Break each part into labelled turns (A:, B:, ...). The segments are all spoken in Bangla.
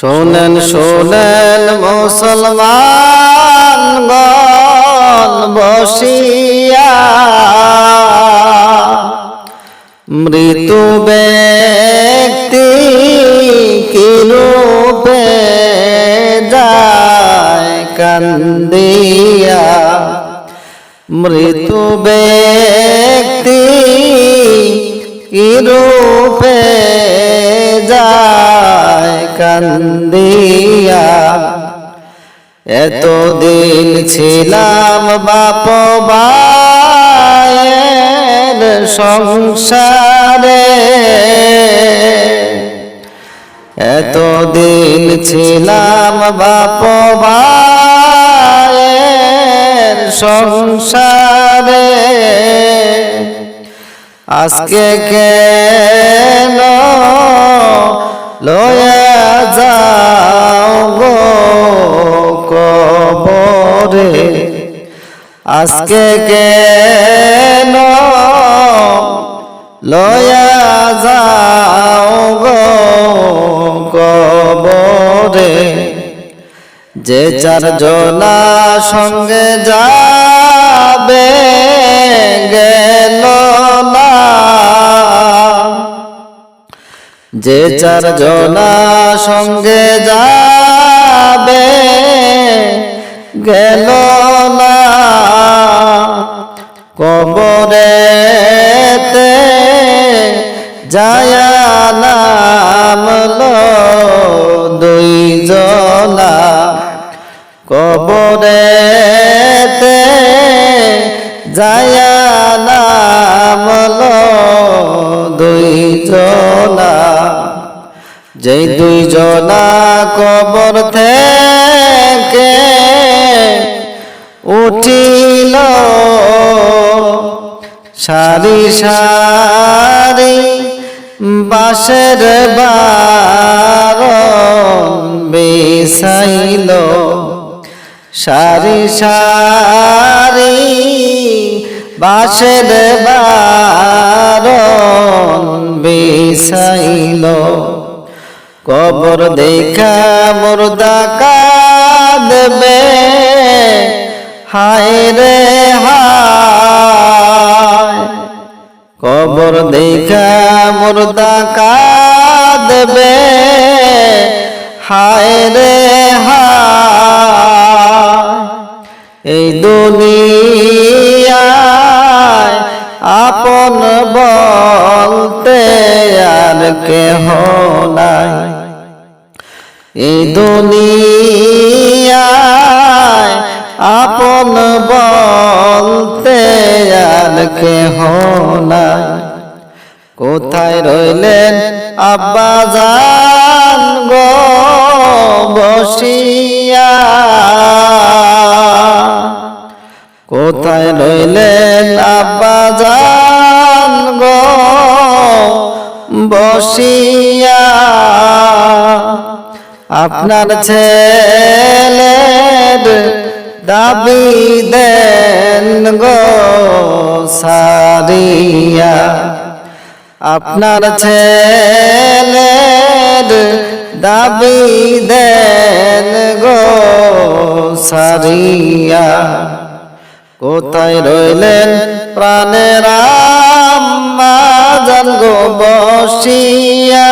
A: শোনেন শোনেন মুসলমান গণ বসিয়া। মৃত্যু ব্যক্তি কিরূপে কান্দিয়া? মৃত্যু ব্যক্তি কিরূপে যায় কান্দিয়া। এতদিন ছিলাম বাপ বায়ের সংসারে। এতদিন ছিলাম বাপ ভাইয়ের সংসারে। আজকে কেন আজকে কেন লয়া যাও গো কবরে? যে চার জনা সঙ্গে যাবে গেল যে চার জনা সঙ্গে যাবে গেল না। কবরেতে যায় নামলো দুই জনা কবরেতে যায় দুই জনা যেই দুই জনা কবর থেকে উঠিল সারি সারি বাসের বারণ বেসাইল সারি সারি বাসের বারণ বেসাইল কবর দেখা মুর্দা কাঁদবে। হায় রে হায় কবর দেখা মুর্দা কাঁদবে। হায় রে এই দুনিয়ায় আপন বলতে আর কেহ নাই। এই দুনিয়ায় আপন বলতে আর কেহ নাই। কোথায় রইলেন আব্বা জান গো বসিয়া? কোথায় রইলেন আব্বা জান গো বসিয়া? আপনার ছেলের দাবি দেন গো সারিয়া। আপনার ছেলের দাবি দেন গো সারিয়া। কোথায় রইলেন প্রাণের আম্মাজান গো বসিয়া?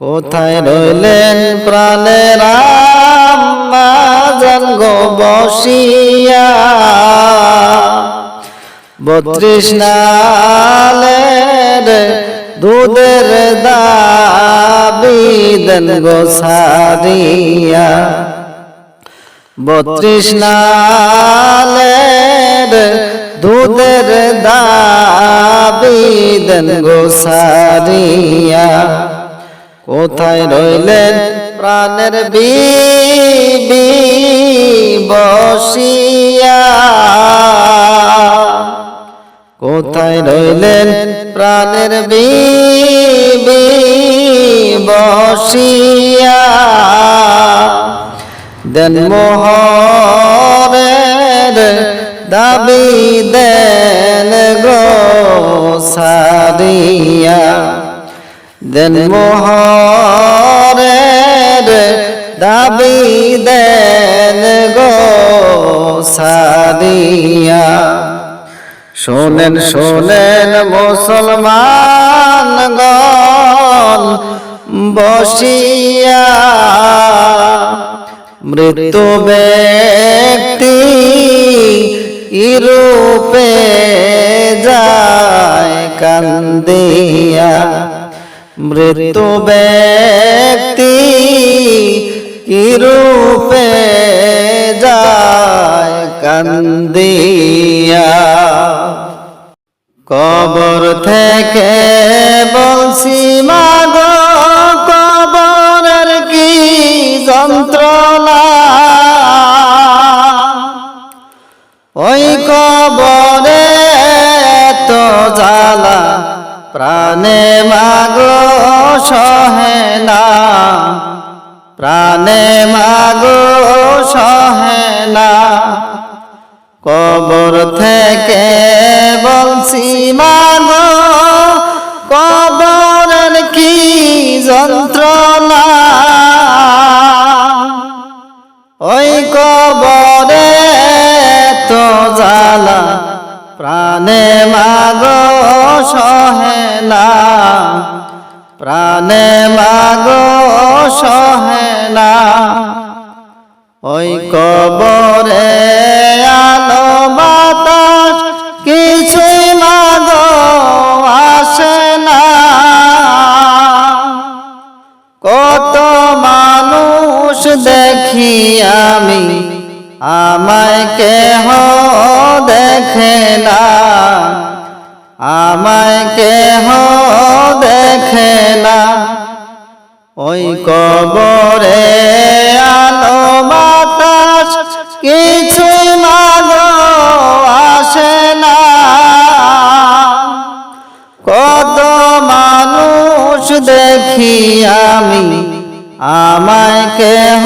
A: কোথায় রইলেন প্রাণের আম্মাজান গো বসিয়া। বত্রিশ নালের দুধের দাবি দেন গো সারিয়া। বত্রিশ নালের দুধের দাবি দেন গো কোথায় রইলেন প্রাণের বিবি বসিয়া। কোথায় রইলেন? প্রাণের বিবি বসিয়া। দেন মোহরের দাবি, দেন গো সারিয়া। দেন মোহরের দাবি দেন গো সারিয়া শোনেন শোনেন মুসলমান গণ বসিয়া। মৃত্যু ব্যক্তি ইরূপে যায় কান্দিয়া মৃত্যু ব্যক্তি ইরূপে যায় কান্দিয়া? কবর থেকে বলছি মাগ কবরের কি যন্ত্রণা কবরে তো জালা প্রাণে মাগো সহেলা প্রাণে মাগো আমায় কেহ দেখে না। আমায় কেহ দেখে না। ওই কবরে আলো বাতাস কিছু মাগো আসে না। কত মানুষ দেখি আমি, আমায় কেহ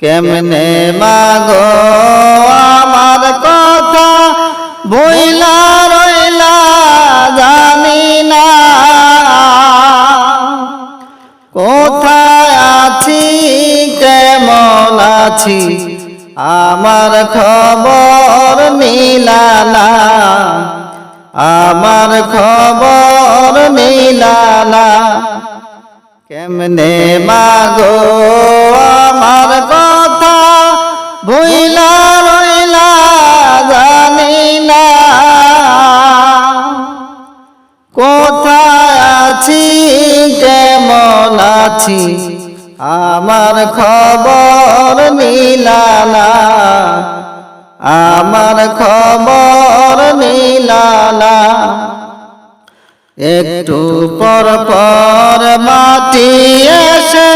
A: কেমনে মাগো? আমার কথা বইলা রইলা জানি না। কোথায় আছি, কেমন আছি, আমার খবর নিলা না। আমার খবর নিলা না। কেমনে মাগো, আমার কথা ভুইলা রইলা জানি না। কোথায় আছি, কেমন আছি, আমার খবর নিলা না। আমার খবর একটু পর পর মাটি এসে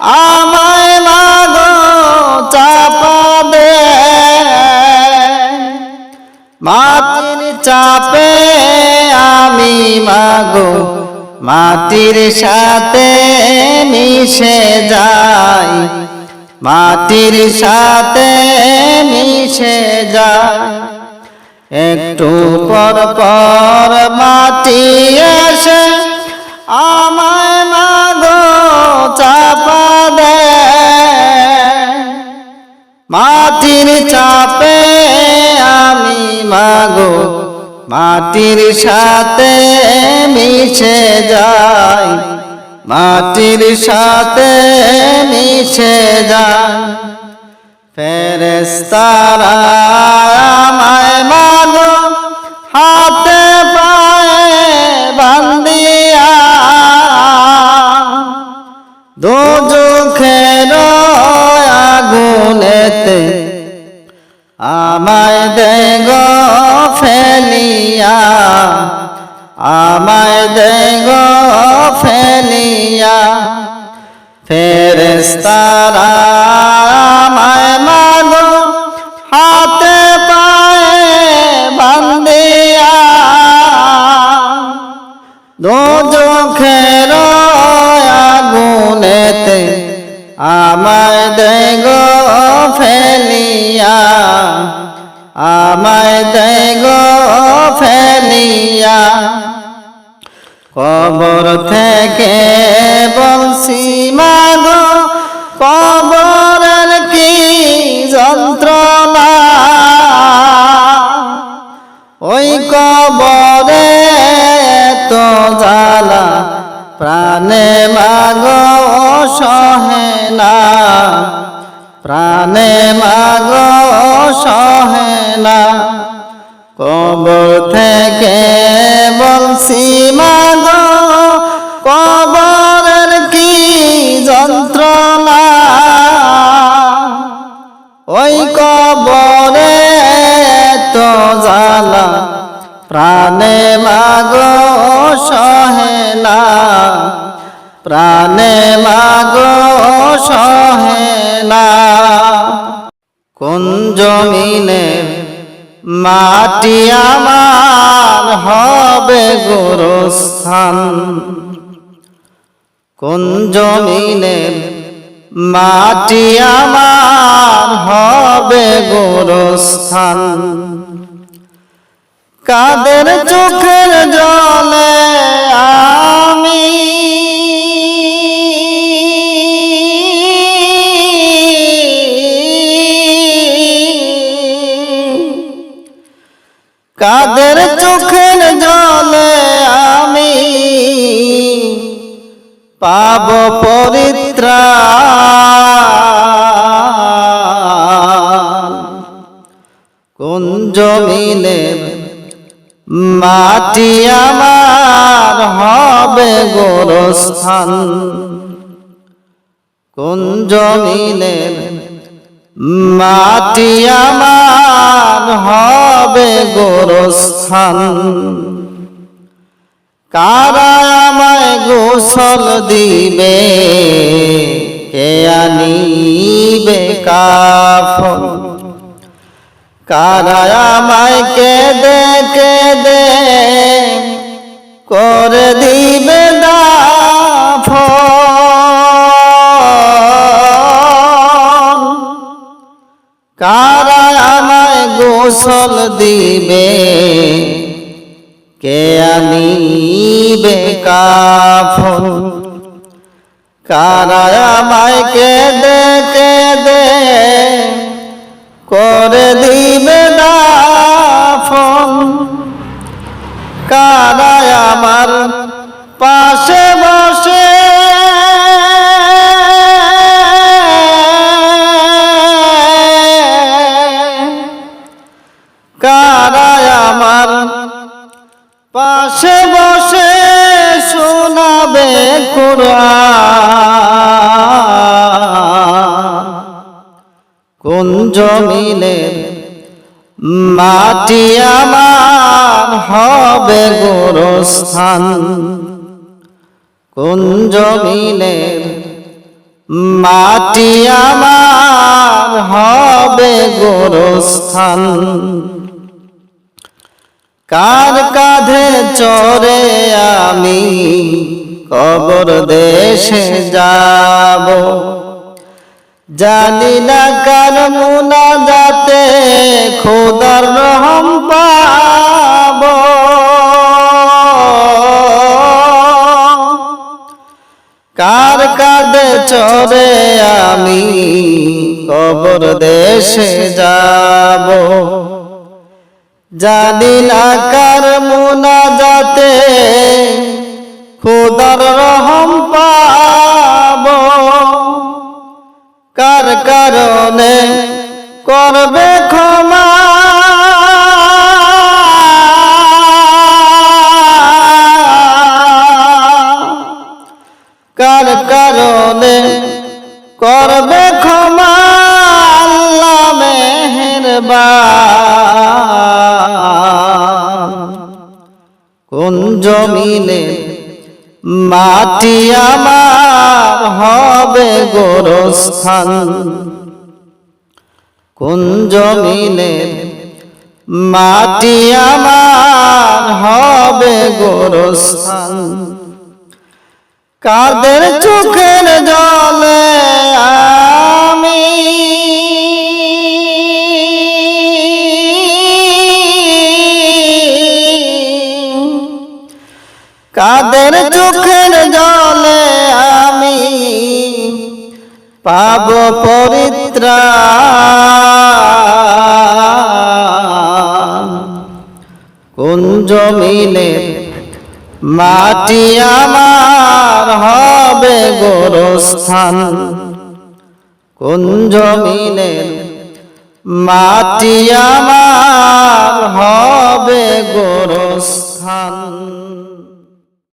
A: আমায় মাগো চাপা দে মাটির চাপে আমি মাগো, মাটির সাথে মিশে যাই। মাটির সাথে মিশে যায় একটু পর পর মাটি এসে আমায় মাগো চাপা দে। মাটির চাপে আমি মাগো, মাটির সাথে মিশে যাই। মাটির সাথে মিশে যায় ফেরেস্তারা আমায় দেগ ফেলিয়া আমায় দেগো ফেলিয়া। কবর থেকে বলছি মাগো কবরের কি যন্ত্রণা প্রাণে মাগো সহে না। প্রাণে মাগো সহে না। কবর থেকে বলছি মাগো, কবরের কি যন্ত্রণা? ওই কবরে তো জ্বালা। প্রাণে মাগো প্রাণে মাগো সহে না কোন জমিনের মাটি আমার হবে গোরস্থান? কোন জমিনের মাটি আমার হবে গোরস্থান? কাদের চোখের জলে আমি কাদের চোখের জলে আমি পাব পরিত্রাণ কোন জমিনের মাটি আমার হবে গোরস্থান। কোন জমিনের মাটি আমার হবে গোরস্থান? কারা আমায় গোসল দিবে? কে আনিবে কাফন? কারা আমায় কেঁদে কেঁদে করে দিবে দাফন কারা আমায় গোসল দিবে, কে আনিবে কাফন? কারা আমায় কেঁদে কেঁদে করে দিবে জমিনের মাটি আমার হবে গোরস্থান। কোন জমিনের মাটি আমার হবে গোরস্থান? কার কাঁধে চরে আমি কবর দেশে যাব? জানি না কার মুনা যাতে খোদার রহম পাব। কার কাঁধে চরে আমি কবর দেশে যাব। জানি না কার মুনা যাতে খোদার রহম পাব। করবে ক্ষমা। কার কারণে করবে ক্ষমা? আল্লাহ মেহেরবান। কোন জমিনে মাটি আমার হবে গোরস্থান? কোন জমিনে মাটি আমার হবে গোরস্থান। কাদের চোখের জলে আমি? কাদের চোখের জলে আমি? পাব পবিত্রা কোন জমিনের মাটি আমার হবে গোরস্থান? কোন জমিনের মাটি আমার হবে গোরস্থান?